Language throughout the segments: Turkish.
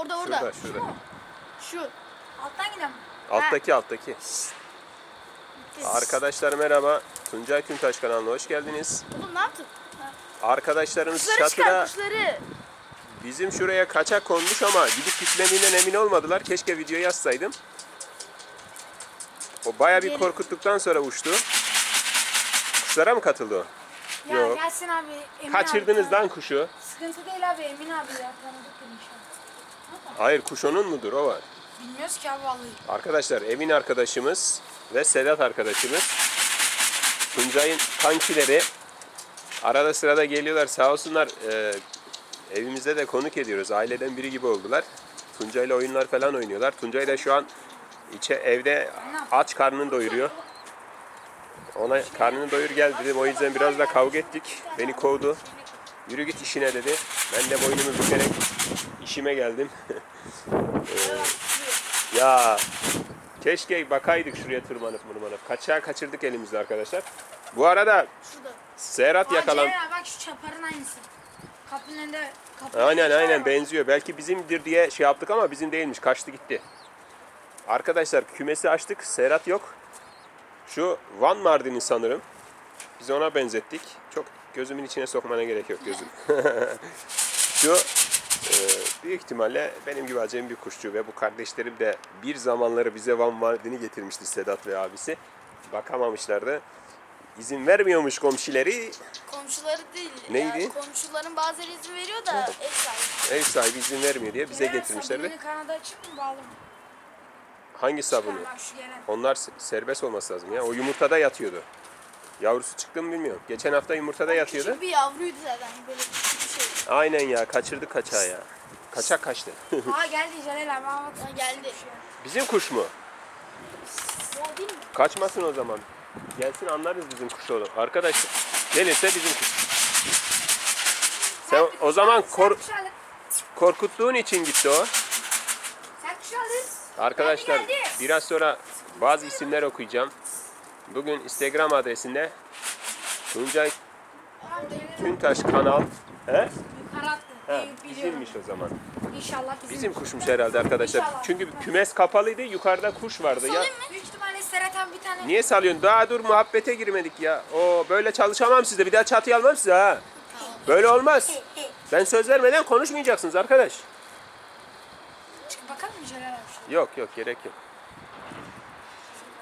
orada orada. Şurada şurada. Şu. Alttan giden mi? Alttaki alttaki. Arkadaşlar merhaba. Tuncay Küntaş kanalına hoş geldiniz. Oğlum ne yaptın? Arkadaşlarımız Kuşları çıkar çatıda kuşları. bizim şuraya kaçak konmuş ama gidip gitmediğinden emin olmadılar. Keşke videoyu yazsaydım. O baya bir Gelin. korkuttuktan sonra uçtu. Kuşlara mı katıldı o? Ya Yok. gelsin abi. Emin Kaçırdınız abi. lan kuşu. Sıkıntı değil abi Emin abi ya. Tanıdık an. Hayır kuş onun mudur? O var. Bilmiyoruz ki abi vallahi. Arkadaşlar Emin arkadaşımız ve Sedat arkadaşımız. Tuncay'ın kankileri. Arada sırada geliyorlar. Sağ olsunlar e, evimizde de konuk ediyoruz. Aileden biri gibi oldular. Tuncay'la oyunlar falan oynuyorlar. Tuncay da şu an içe evde aç karnını doyuruyor. Ona karnını doyur gel dedim. O yüzden biraz da kavga ettik. Beni kovdu. Yürü git işine dedi. Ben de boynumu bükerek işime geldim Ya keşke bakaydık şuraya tırmanıp tırmanıp. Kaçağı kaçırdık elimizde arkadaşlar. Bu arada Şurada. Serhat yakalan. Abi bak şu çaparın aynısı. Kapının önünde kapının Aynen önünde aynen benziyor. Belki bizimdir diye şey yaptık ama bizim değilmiş. Kaçtı gitti. Arkadaşlar kümesi açtık. Serhat yok. Şu Van Mardin'i sanırım. Biz ona benzettik. Çok gözümün içine sokmana gerek yok gözüm. Şu e, büyük ihtimalle benim gibi acemi bir kuşçu ve bu kardeşlerim de bir zamanları bize Van Mardin'i getirmişti Sedat ve abisi. Bakamamışlardı. İzin vermiyormuş komşileri. Komşuları değil. Neydi? Ya, komşuların bazıları izin veriyor da ev sahibi. Ev sahibi izin vermiyor diye bize abi, getirmişlerdi. kanadı açık mı bağlı mı? Hangi sabunu? Onlar se- serbest olması lazım ya. O yumurtada yatıyordu. Yavrusu çıktı mı bilmiyorum. Geçen hafta yumurtada yatıyordu. Küçük bir yavruydu zaten. Böyle bir şey. Aynen ya kaçırdık kaçağı ya. Kaçak kaçtı. Aa geldi Celal abi. Geldi. bizim kuş mu? O değil mi? Kaçmasın o zaman. Gelsin anlarız bizim kuş olduğunu. Arkadaşlar gelirse bizim kuş. Sen o zaman kor- Sen kuş korkuttuğun için gitti o. Sen kuş. Arkadaşlar Geldi, geldi. biraz sonra bazı isimler okuyacağım. Bugün Instagram adresinde Tuncay Tüntaş kanal. He? Yukarı Ee, biliyorum. bizimmiş o zaman. İnşallah bizim. Bizim kuşmuş herhalde arkadaşlar. İnşallah. Çünkü kümes kapalıydı. Yukarıda kuş vardı ya. Büyük ihtimalle Serhat abi bir tane. Niye salıyorsun? Daha dur muhabbete girmedik ya. O böyle çalışamam size. Bir daha çatıya almam size ha. Böyle olmaz. Ben söz vermeden konuşmayacaksınız arkadaş. Çık bakalım mı Celal abi? şuraya? Yok yok gerek yok.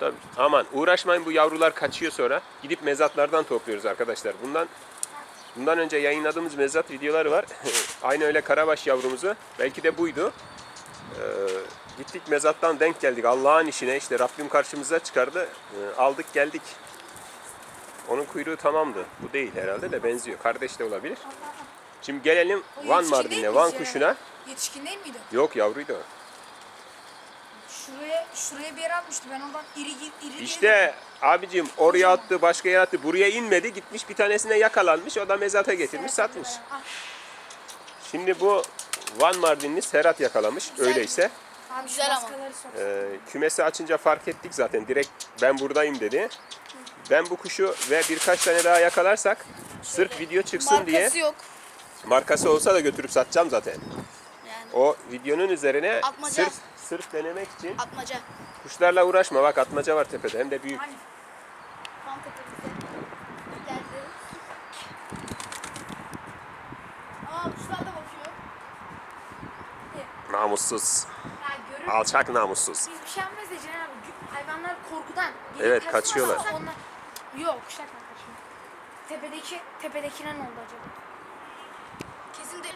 Tabii. Aman uğraşmayın bu yavrular kaçıyor sonra. Gidip mezatlardan topluyoruz arkadaşlar. Bundan bundan önce yayınladığımız mezat videoları var. Aynı öyle karabaş yavrumuzu. Belki de buydu. Ee, gittik mezattan denk geldik. Allah'ın işine işte Rabbim karşımıza çıkardı. Ee, aldık geldik. Onun kuyruğu tamamdı. Bu değil herhalde de benziyor. Kardeş de olabilir. Şimdi gelelim Van Mardin'e, Van kuşuna. Yetişkin değil miydi? Yok yavruydu o. Şuraya şuraya bir yere atmıştı. Ben oradan iri iri İşte abicim oraya attı, başka yere attı. Buraya inmedi. Gitmiş bir tanesine yakalanmış. O da mezata getirmiş, satmış. Ah, Şimdi bu Van Mardinli Serhat yakalamış. Öyleyse Abi Güzel ama. baskaları sok. e, kümesi açınca fark ettik zaten. Direkt ben buradayım dedi. Ben bu kuşu ve birkaç tane daha yakalarsak sırf video çıksın diye Markası yok. markası olsa da götürüp satacağım zaten. Yani O videonun üzerine Atmaca. sırf sırf denemek için atmaca. kuşlarla uğraşma. Bak atmaca var tepede hem de büyük. Hani Tam tepemizde. Geldi. Aa kuşlar da bakıyor. Namussuz. ya görür. Alçak namussuz. Biz bir şey yapmayız da Celal abi. Gü- Hayvanlar korkudan. gelip Evet, kaçıyorlar. Onlar... Yok kuşlar kaçmıyor. Tepedeki tepedekine ne oldu acaba? Kesin de.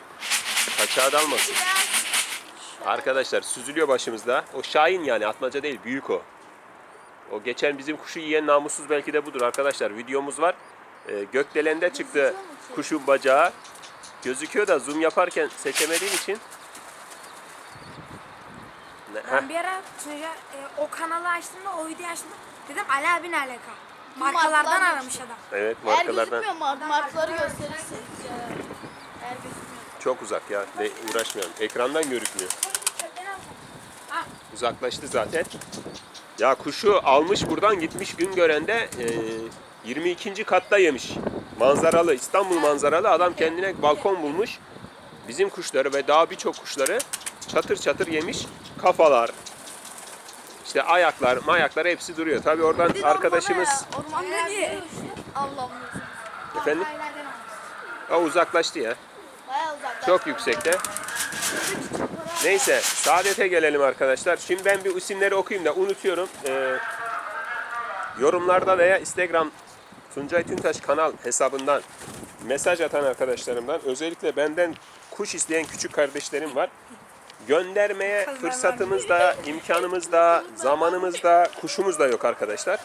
Kaçağı da almasın. Arkadaşlar süzülüyor başımızda. O Şahin yani atmaca değil büyük o. O geçen bizim kuşu yiyen namussuz belki de budur arkadaşlar. Videomuz var. Ee, gökdelende çıktı kuşun bacağı. Gözüküyor da zoom yaparken seçemediğim için. Ne- heh, Ben bir ara Tunca, e, o kanalı açtığımda o videoyu açtığımda dedim Ali abi ne alaka? markalar Markalardan da aramış adam. evet Eğer markalardan gözükmüyor mar markaları gösterirseniz ya. Eğer gözükmüyor. Çok uzak ya. De, uğraşmayalım. Ekrandan görükmüyor. Uzaklaştı zaten. Ya kuşu almış buradan gitmiş gün görende e, 22. katta yemiş. Manzaralı İstanbul manzaralı adam kendine balkon bulmuş. Bizim kuşları ve daha birçok kuşları çatır çatır yemiş kafalar. işte ayaklar, mayaklar hepsi duruyor. Tabii oradan arkadaşımız Orman dedi. Allah'ım. efendim o uzaklaştı ya. Bayağı uzak. Çok yüksekte. Neyse saadete gelelim arkadaşlar. Şimdi ben bir isimleri okuyayım da unutuyorum. Ee, yorumlarda veya Instagram Tuncay Tüntaş kanal hesabından mesaj atan arkadaşlarımdan özellikle benden kuş isteyen küçük kardeşlerim var. Göndermeye fırsatımız da, imkanımız da, zamanımız da, kuşumuz da yok arkadaşlar.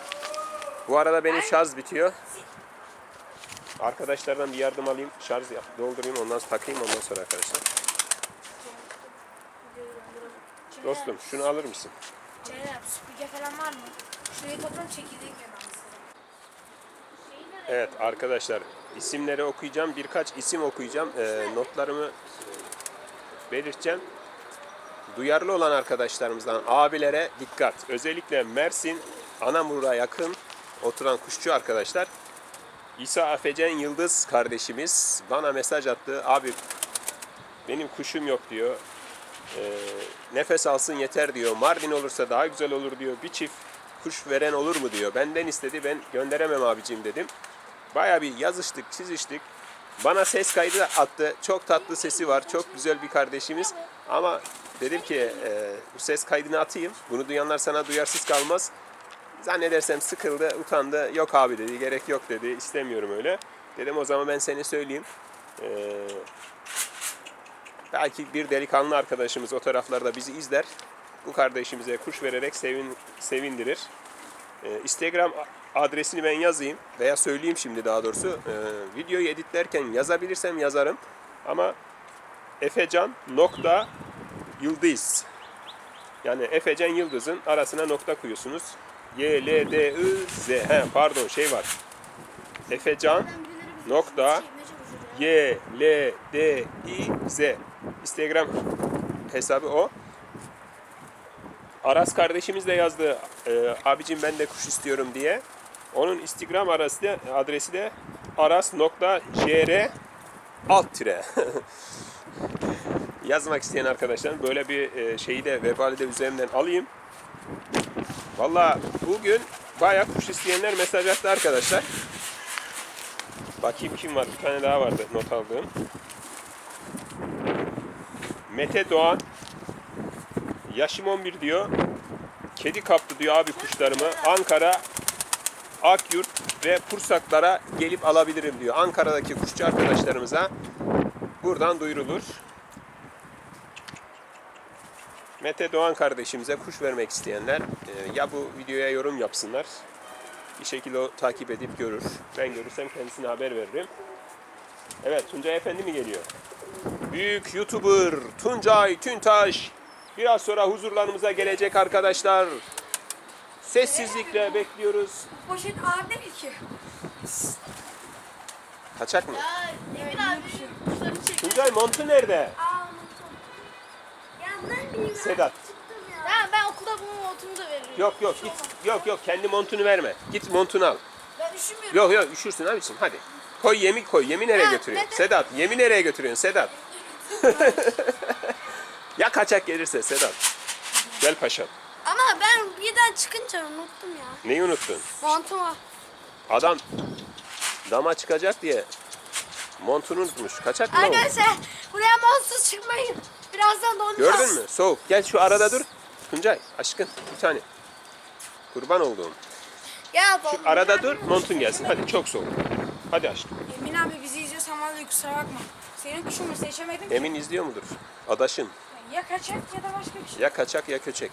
Bu arada benim şarj bitiyor. Arkadaşlardan bir yardım alayım, şarj yap, doldurayım, ondan sonra takayım ondan sonra arkadaşlar. Dostum şunu alır mısın? Ceylan süpürge falan var mı? Şurayı toplam çekirdek yememiz. Evet arkadaşlar isimleri okuyacağım. Birkaç isim okuyacağım. Ee, notlarımı belirteceğim. Duyarlı olan arkadaşlarımızdan abilere dikkat. Özellikle Mersin Anamur'a yakın oturan kuşçu arkadaşlar. İsa Afecen Yıldız kardeşimiz bana mesaj attı. Abi benim kuşum yok diyor. Ee, nefes alsın yeter diyor. Mardin olursa daha güzel olur diyor. Bir çift kuş veren olur mu diyor. Benden istedi ben gönderemem abicim dedim. Baya bir yazıştık, çiziştik. Bana ses kaydı attı. Çok tatlı sesi var. Çok güzel bir kardeşimiz. Ama dedim ki e, bu ses kaydını atayım. Bunu duyanlar sana duyarsız kalmaz. Zannedersem sıkıldı, utandı. Yok abi dedi, gerek yok dedi. İstemiyorum öyle. Dedim o zaman ben seni söyleyeyim. Ee, belki bir delikanlı arkadaşımız o taraflarda bizi izler. Bu kardeşimize kuş vererek sevin, sevindirir. Ee, Instagram adresini ben yazayım veya söyleyeyim şimdi daha doğrusu. Ee, videoyu editlerken yazabilirsem yazarım. Ama Efecan Yıldız. Yani Efecan Yıldız'ın arasına nokta koyuyorsunuz. Y, L, D, I, Z. He, pardon şey var. Efecan nokta Y, L, D, I, Z. Instagram hesabı o. Aras kardeşimiz de yazdı. E, abicim ben de kuş istiyorum diye. Onun Instagram arası da, adresi de aras.jr alt tire. Yazmak isteyen arkadaşlar böyle bir e, şeyi de vebali de üzerinden alayım. Valla bugün bayağı kuş isteyenler mesaj attı arkadaşlar. Bakayım kim var. Bir tane daha vardı not aldığım. Mete Doğan. Yaşım 11 diyor. Kedi kaptı diyor abi kuşlarımı. Ankara, Akyurt ve Pursaklara gelip alabilirim diyor. Ankara'daki kuşçu arkadaşlarımıza buradan duyurulur. Mete Doğan kardeşimize kuş vermek isteyenler e, ya bu videoya yorum yapsınlar. Bir şekilde o takip edip görür. Ben görürsem kendisine haber veririm. Evet Tuncay Efendi mi geliyor? Büyük YouTuber Tuncay Tüntaş biraz sonra huzurlarımıza gelecek arkadaşlar. Sessizlikle bekliyoruz. Bu poşet ağır değil ki. Kaçak mı? Ya çek. Tuncay montu nerede? Aa unuttum. Ya ne bileyim. Sedat. Ya ben okulda bunun montumu da veririm. Yok yok git. Yok yok kendi montunu verme. Git montunu al. Ben üşümüyorum. Yok yok üşürsün abiciğim hadi. Koy yemi koy. Yemi nereye götürüyorsun? neden? Sedat yemi nereye götürüyorsun Sedat? ya kaçak gelirse Sedat. Gel paşam. Ama ben birden çıkınca unuttum ya. Neyi unuttun? Montumu. Adam dama çıkacak diye montunu unutmuş. Kaçak mı? lan o? Arkadaşlar buraya montsuz çıkmayın. Birazdan donacağız. Gördün mü? Soğuk. Gel şu arada dur. Tuncay aşkın bir tane. Kurban olduğum. Ya Şu arada dur montun gelsin. Hadi çok soğuk. Hadi aşkım. Emin abi bizi izliyorsan vallahi kusura bakma. Senin kuşunu seçemedim. Emin izliyor mudur? Adaşın. Ya kaçak ya da başka bir şey. Ya kaçak ya köçek.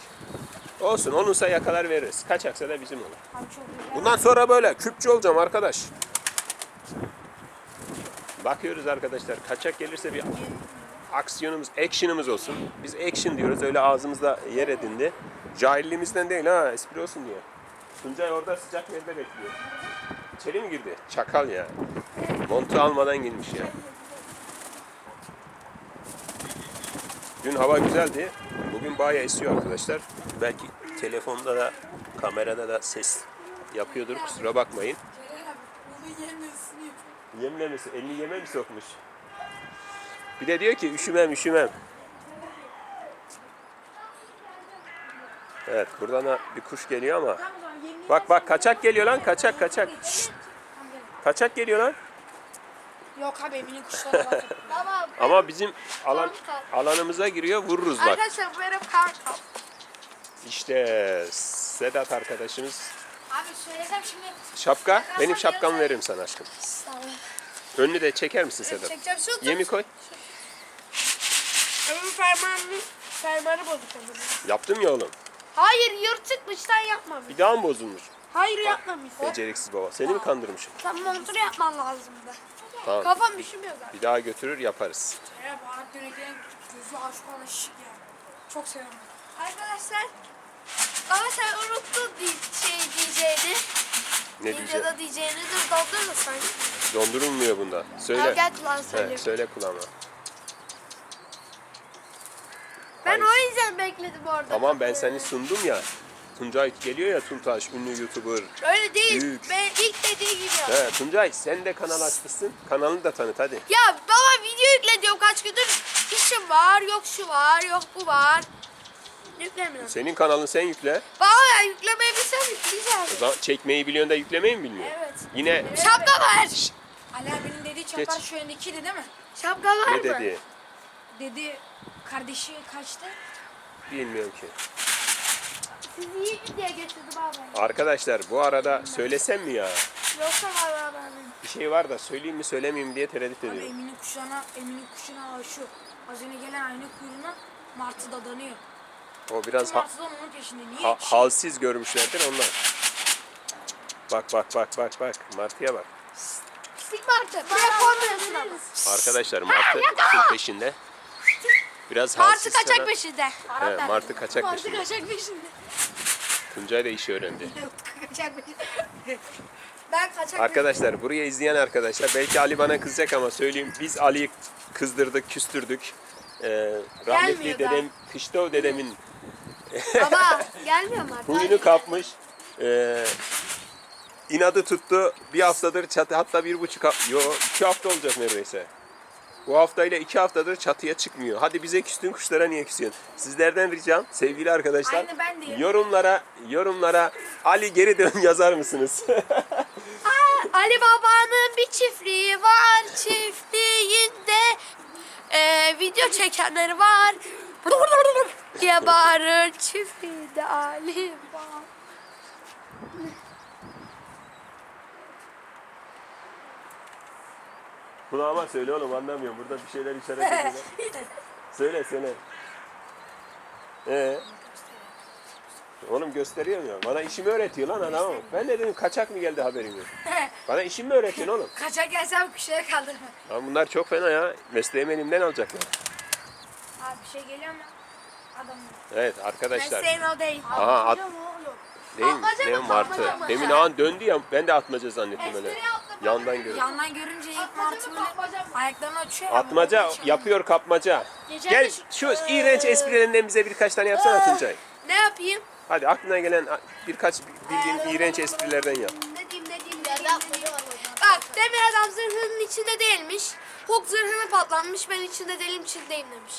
Olsun onunsa yakalar veririz. Kaçaksa da bizim olur. Abi çok güzel. Bundan sonra böyle küpçü olacağım arkadaş. Bakıyoruz arkadaşlar. Kaçak gelirse bir aksiyonumuz, action'ımız olsun. Biz action diyoruz. Öyle ağzımızda yer edindi. Cahilliğimizden değil ha. Espri olsun diye. Tuncay orada sıcak yerde bekliyor. İçeri mi girdi? Çakal ya. Montu almadan girmiş ya. Dün hava güzeldi. Bugün bayağı esiyor arkadaşlar. Belki telefonda da kamerada da ses yapıyordur. Kusura bakmayın. Abi bunu yemesini Yemle mi? Elini yeme mi sokmuş? Bir de diyor ki üşümem üşümem. Evet buradan da bir kuş geliyor ama. Bak bak kaçak geliyor lan kaçak kaçak. Şşt, kaçak geliyor lan. Yok abi Emin'in kuşları var. Tamam. Ama bizim alan alanımıza giriyor vururuz bak. Arkadaşlar bu benim kankam. İşte Sedat arkadaşımız. Abi söylesem şimdi. Şapka. Benim şapkamı veririm sana aşkım. Sağ ol. Önünü de çeker misin Sedat? Çekeceğim şu tut. Yemi koy. Ömür fermanını, fermanı bozuk ömür. Yaptım ya oğlum. Hayır yırtıkmıştan yapmamış. Bir daha mı bozulmuş? Hayır yapmamış. Beceriksiz baba. Seni mi kandırmışım? Sen montunu yapman lazımdı. Tamam. Kafam üşümüyor zaten. Bir daha götürür yaparız. Ya Baharat Dönek'in gözü aşk olan şık ya. Çok seviyorum. Arkadaşlar ama sen unuttun di- şey diyeceğini. Ne diyeceğim? Videoda diyeceğini dur doldur da sen. Dondurulmuyor bunda. Söyle. gel kulağını He, söyleyeyim. söyle kulağıma. Ben Hayır. o yüzden bekledim orada. Tamam ben seni sundum ya. Tuncay geliyor ya Tuntaş ünlü YouTuber. Öyle değil. Büyük. Ben ilk dediği gibi. yap. He, Tuncay sen de kanal açmışsın. Kanalını da tanıt hadi. Ya baba video yükle diyorum kaç gündür. işim var, yok şu var, yok bu var. Yüklemiyorum. Senin kanalın sen yükle. Baba ya yüklemeyi bilsem O yükleyeceğim. zaman çekmeyi biliyorsun da yüklemeyi mi bilmiyorsun? Evet. Yine Şapka var. Ali abinin dediği çapar şu öndekiydi değil mi? Şapka var ne mı? dedi? Dedi kardeşi kaçtı. Bilmiyorum ki. Sizi iyi diye getirdim abi. Arkadaşlar bu arada söylesem mi ya? Yoksa var abi. Bir şey var da söyleyeyim mi söylemeyeyim mi diye tereddüt Abi ediyorum. Emin'in kuşağına, Emin'in kuşağına şu. Az önce gelen aynı kuyruğuna Martı dadanıyor. O biraz ha- Martı da onun peşinde. Niye? ha- halsiz görmüşlerdir ondan. Bak bak bak bak bak. Martıya bak. Pislik martı. Buraya koymuyorsun ama. Arkadaşlar Martı kuşun peşinde. Biraz Martı halsiz kaçak peşinde. He, Martı kaçak Martı peşinde. kaçak peşinde. Tuncay da işi öğrendi. kaçak peşinde. Ben kaçak Arkadaşlar buraya izleyen arkadaşlar belki Ali bana kızacak ama söyleyeyim biz Ali'yi kızdırdık, küstürdük. Ee, rahmetli Gelmiyor dedem, Kıştov dedemin. Baba gelmiyor mu huyunu kapmış. Ee, inadı tuttu. Bir haftadır çatı hatta bir buçuk hafta, yo iki hafta olacak neredeyse. Bu haftayla iki haftadır çatıya çıkmıyor. Hadi bize küstün kuşlara niye küsüyorsun? Sizlerden ricam sevgili arkadaşlar Aynı ben de. yorumlara yorumlara Ali geri dön yazar mısınız? Ali Baba'nın bir çiftliği var. Çiftliğinde e, video çekenleri var. Diye bağırır. Çiftliğinde Ali var. Kulağıma söyle oğlum anlamıyorum. Burada bir şeyler işaret ediyorlar. söyle söyle. Ee? Oğlum gösteriyorum ya. Bana işimi öğretiyor lan adamım. Ben de dedim kaçak mı geldi haberim yok. Bana işimi mi öğretiyorsun oğlum? Kaçak gelsem kuşları kaldırma. Lan bunlar çok fena ya. Mesleğimi elimden alacaklar. Abi bir şey geliyor mu? Adam. Evet arkadaşlar. O değil. Aha at. Değil mi? Atmaca Ne mı, martı? atmaca mı? Demin an döndü ya ben de atmaca zannettim öyle. Yandan gördüm. Yandan görünce ilk Atmaca Martı mı, böyle kapmaca ayaklarını açıyor. ya, Atmaca böyle yapıyor kapmaca. Geçen Gel de şu- şu iğrenç esprilerinden bize birkaç tane yapsana Tuncay. Ne yapayım? Hadi aklına gelen birkaç bildiğin iğrenç esprilerden yap. Ne diyeyim ne diyeyim ne diyeyim. var hocam. Bak demir adam zırhının içinde değilmiş. Hulk zırhını patlanmış ben içinde değilim içindeyim demiş.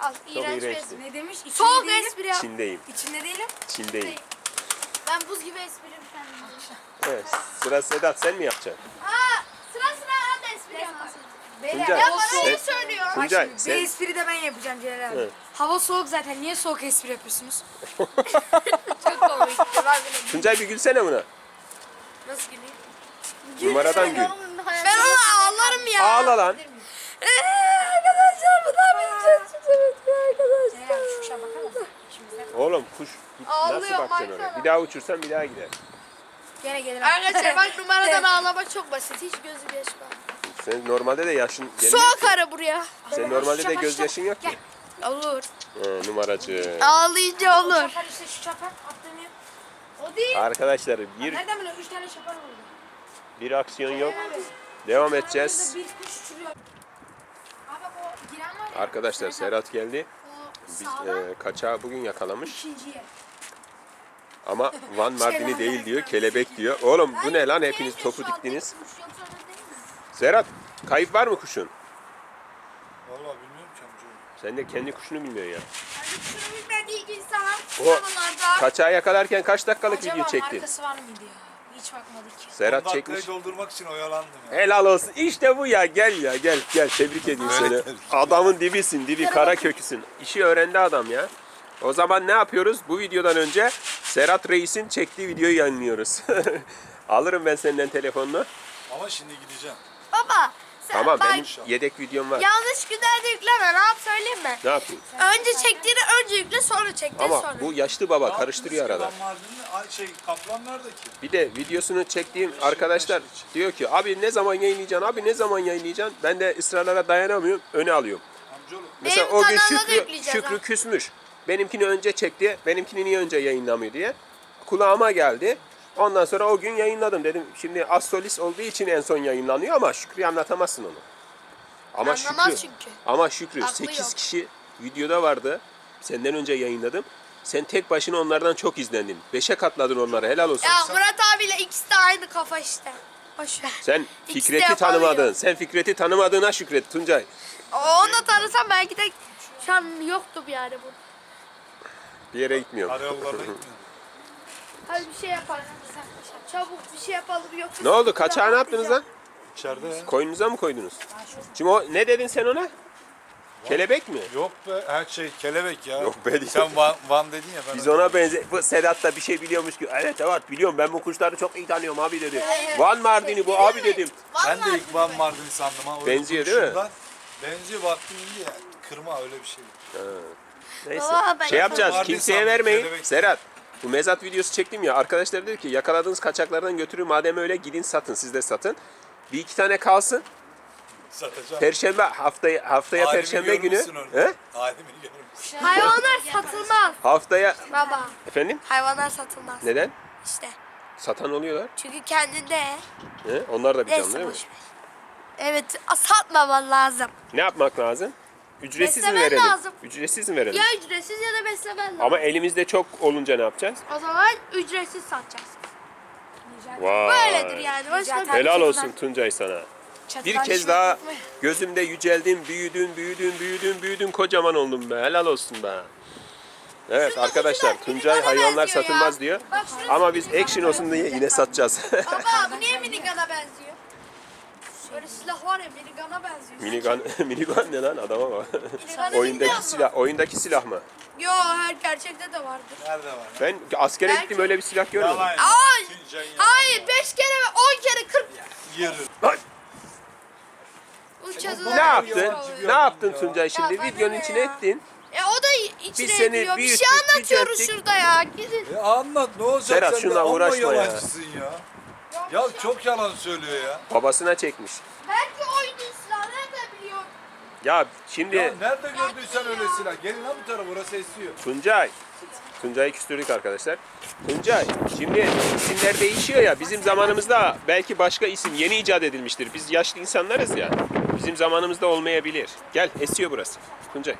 Al iğrenç bir iğrençti. espri. Ne demiş? İçinde Soğuk değilim. espri yap. Çin'deyim. İçinde değilim. Çin'deyim. Ben buz gibi esprim kendim. Evet. Sıra Sedat sen mi yapacaksın? Aa sıra sıra hadi espri yap. Tuncay. Ya bana sen- iyi söylüyor. Bak Tuncay şimdi bir sen espri de ben yapacağım Celal abi. Evet. Hava soğuk zaten. Niye soğuk espri yapıyorsunuz? Çok komikti. Ben bile Tuncay bir gülsene buna. nasıl güleyim? Numaradan gül. Ben ona ağlarım ya. Ağla lan. Ee, arkadaşlar bu da bir çok çizemedim arkadaşlar. Celal abi şu kuşa bakar mısın? Şimdi sen- Oğlum kuş Ağlıyor, nasıl bakacaksın baksana. oraya? Bir daha uçursan bir daha gider. Gene gelir. Arkadaşlar bak numaradan ağlamak çok basit. Hiç gözü yaşma. Sen normalde de yaşın gelmiyor. Soğuk ara buraya. Sen normalde de gözyaşın yok ki. Olur. He, numaracı. Ağlayınca olur. Şapar işte şu. O değil. Arkadaşlar bir Nereden biliyorsun? Üç tane şapar oldu. bir aksiyon yok. Devam edeceğiz. Bir kuş uçuruyor. Abi bak o giren var ya. Arkadaşlar Serhat geldi. Biz, sağdan. e, kaçağı bugün yakalamış. İkinciye. Ama Van Mardini değil diyor, kelebek diyor. Oğlum bu ne lan hepiniz topu diktiniz. Serhat, kayıp var mı kuşun? Vallahi bilmiyorum ki amca. Sen de kendi kuşunu bilmiyorsun ya. Şunu bilmediği insan O kaçağı yakalarken kaç dakikalık Acaba video çektin? markası var mıydı ya? Hiç bakmadık. Serhat çekmiş. doldurmak için oyalandım ya. Helal olsun. İşte bu ya. Gel ya gel gel. Tebrik ediyorum Böyle seni. Adamın dibisin. Dibi kara köküsün. İşi öğrendi adam ya. O zaman ne yapıyoruz? Bu videodan önce Serhat Reis'in çektiği videoyu yayınlıyoruz. Alırım ben senden telefonunu. Ama şimdi gideceğim. Baba sen Tamam bak benim yedek videom var. yanlış günlerde yükleme ne yap söyleyeyim mi? Ne yapayım? Önce çektiğini önce yükle sonra çektiğini Ama sonra. bu yaşlı baba Ne karıştırıyor arada. ki? Lan Mardin'de- Ay şey kaplan nerede ki? Bir de videosunu çektiğim arkadaşlar diyor ki abi ne zaman yayınlayacaksın? Abi ne zaman yayınlayacaksın? Ben de ısrarlara dayanamıyorum. Öne alıyorum. Amcaoğlu. Mesela Benim o gün kanalda da Şükrü, yükleyeceğiz Şükrü ha. küsmüş. Benimkini önce çekti. Benimkini niye önce yayınlamıyor diye. Kulağıma geldi. Ondan sonra o gün yayınladım dedim. Şimdi Astolis olduğu için en son yayınlanıyor ama Şükrü'yü anlatamazsın onu. Ama Anlamaz Şükrü, çünkü. ama Şükrü Aklı 8 yok. kişi videoda vardı. Senden önce yayınladım. Sen tek başına onlardan çok izlendin. Beşe katladın onları. Helal olsun. Ya Murat abiyle ikisi de aynı kafa işte. Boş ver. Sen İkisi de Fikret'i yapamıyor. tanımadın. Sen Fikret'i tanımadığına şükret Tuncay. Onu da tanısam belki de şu an yoktu bir yerde bu. Bir yere gitmiyorum. Karayollarına gitmiyorum. Hadi bir şey yapalım. Çabuk bir şey yapalım yoksa... Ne oldu? Kaçağı ne yaptınız lan? İçeride ya. Koyunuza mı koydunuz? Şimdi o ne dedin sen ona? Kelebek mi? Yok be her şey kelebek ya. Yok be değil. Sen Van, Van dedin ya ben Biz ona benze... Bu Sedat da bir şey biliyormuş ki. Evet evet biliyorum ben bu kuşları çok iyi tanıyorum abi dedi. Evet. Van Mardini bu abi dedim. Ben de ilk Van Mardin sandım ha. öyle Benziyor değil mi? Benziyor baktım indi ya. Kırma öyle bir şey. Neyse. Baba, ben şey yapacağız Mardin kimseye sandım, vermeyin. kelebek. Serhat bu mezat videosu çektim ya. Arkadaşlar dedi ki yakaladığınız kaçaklardan götürün madem öyle gidin satın siz de satın. Bir iki tane kalsın. Satacağım. Perşembe haftaya haftaya Halimi perşembe günü. orada. He? Halimi. Hayvanlar satılmaz. Haftaya Baba efendim hayvanlar satılmaz. neden? İşte. Satan oluyorlar. Çünkü kendinde He? Onlar da bir canlı neyse değil mi? boş ver. Evet a- satmaman lazım. Ne yapmak lazım? Ücretsiz mi Beslemen verelim? lazım. Ücretsiz mi verelim? Ya ücretsiz ya da beslemen lazım. Ama elimizde çok olunca ne yapacağız? O zaman ücretsiz satacağız. Vay. Böyledir yani. Başka Zaten- Helal Çatıdan- olsun Tuncay sana. Bir kez düşmek daha gözümde yüceldin, büyüdün, büyüdün, büyüdün, büyüdün, kocaman oldun be. Helal olsun be. Evet arkadaşlar Tuncay hayvanlar satılmaz diyor. Bak şurası Ama biz action olsun diye yine satacağız. Baba bu niye minigana benziyor? Böyle silah var ya minigana benziyor. minigun, minigun ne lan adama bak. Bilmiyor oyundaki musun? silah, oyundaki silah mı? Yo her gerçekte de vardır. Nerede var? Ben askere Belki- gittim öyle bir silah görmedim. Yalan. Ay! Ya. Hayır 5 kere ve 10 kere 40 Yürü. Lan! uçadılar. Ne yaptın? Ne yaptın ya. Tuncay şimdi? Ya bana Videonun ne içine ya? ettin. E o da içine Biz seni ediyor. Bir şey büyüttük, anlatıyoruz yücelttik. şurada ya. Gidin. E anlat ne olacak Serhat, sen de amma uğraşma ya. yalancısın ya. Ya çok yalan söylüyor ya. Babasına çekmiş. Belki oyunun silahı nerede biliyor? Ya şimdi Ya nerede gördüysen öyle silah. Gelin lan bu tarafa burası esiyor. Tuncay. Tuncay'ı küstürdük arkadaşlar. Tuncay, şimdi isimler değişiyor ya. Bizim zamanımızda belki başka isim yeni icat edilmiştir. Biz yaşlı insanlarız ya. Bizim zamanımızda olmayabilir. Gel, esiyor burası. Tuncay.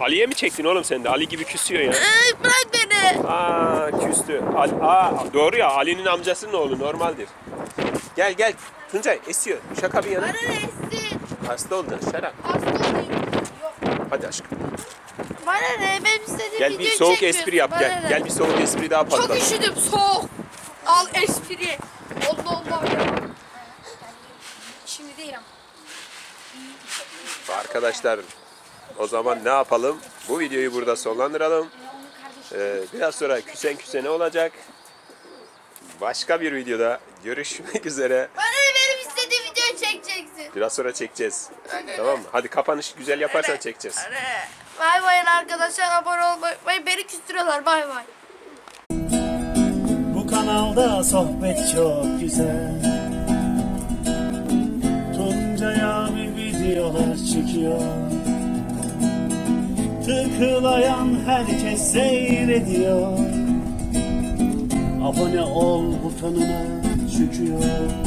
Ali'ye mi çektin oğlum sen de? Ali gibi küsüyor ya. Ee, bırak beni. Aa, küstü. Ali, aa, doğru ya. Ali'nin amcasının oğlu normaldir. Gel gel. Tuncay esiyor. Şaka bir yana. Bana ne etsin? Hasta olacaksın. Şarap. Hasta olayım. Yok. Hadi aşkım. Bana ne? Benim istediğim Gel bir soğuk çekiyorsun. espri yap. Bana Gel. ne? Gel bir soğuk espri daha patlat. Çok üşüdüm soğuk. Al espri. Allah Allah ya. Şimdi değil ama. Arkadaşlar o zaman ne yapalım? Bu videoyu burada sonlandıralım. Ee, biraz sonra küsen küsene olacak. Başka bir videoda görüşmek üzere. Bana benim istediğim videoyu çekeceksin. Biraz sonra çekeceğiz. Tamam mı? Hadi kapanış güzel yaparsan çekeceğiz. Bay bay arkadaşlar abone olmayı. Beni küstürüyorlar bay bay. Bu kanalda sohbet çok güzel Tuncay abi videolar çekiyor Tıklayan herkes seyrediyor. Abone ol butonuna çıkıyor